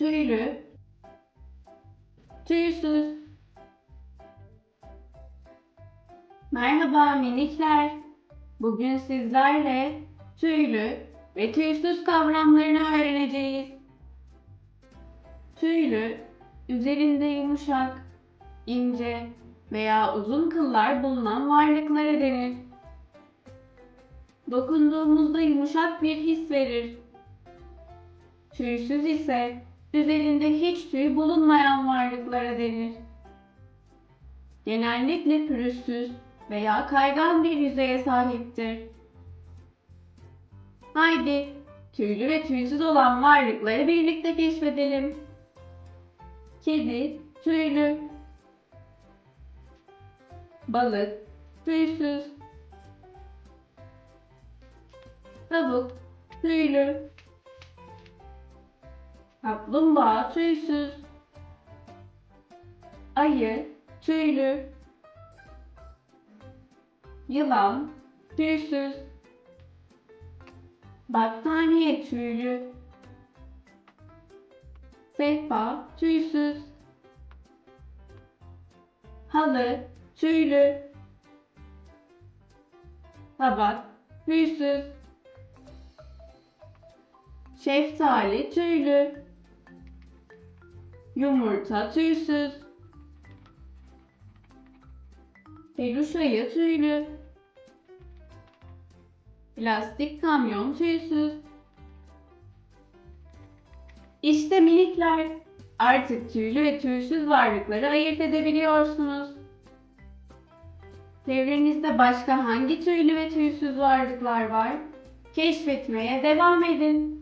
tüylü, tüysüz. Merhaba minikler. Bugün sizlerle tüylü ve tüysüz kavramlarını öğreneceğiz. Tüylü, üzerinde yumuşak, ince veya uzun kıllar bulunan varlıklara denir. Dokunduğumuzda yumuşak bir his verir. Tüysüz ise üzerinde hiç tüy bulunmayan varlıklara denir. Genellikle pürüzsüz veya kaygan bir yüzeye sahiptir. Haydi tüylü ve tüysüz olan varlıkları birlikte keşfedelim. Kedi tüylü, balık tüysüz, tavuk tüylü, kaplumbağa tüysüz, ayı tüylü, yılan tüysüz, battaniye tüylü, sehpa tüysüz, halı tüylü, tabak tüysüz, şeftali tüylü, yumurta tüysüz, peluş ayı tüylü, plastik kamyon tüysüz. İşte minikler, artık tüylü ve tüysüz varlıkları ayırt edebiliyorsunuz. Çevrenizde başka hangi tüylü ve tüysüz varlıklar var? Keşfetmeye devam edin.